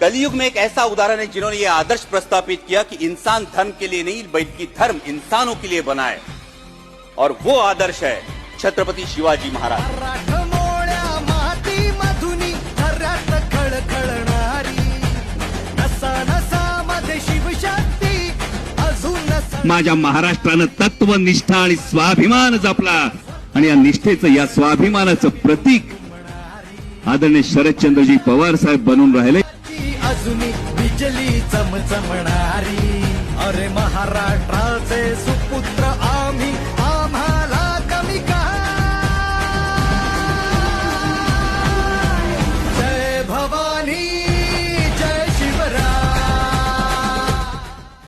कलयुग में एक ऐसा उदाहरण है जिन्होंने ये आदर्श प्रस्तापित किया कि इंसान धर्म के लिए नहीं बल्कि धर्म इंसानों के लिए बनाए और वो आदर्श है छत्रपति शिवाजी महाराज। माझ्या महाराष्ट्रानं तत्वनिष्ठा आणि स्वाभिमान जपला. आणि या निष्ठेचं या स्वाभिमानाचं प्रतीक आदरणीय शरदचंद्रजी पवार साहेब बनून राहिले. अजून बिजली चमचमणारी अरे महाराष्ट्राचे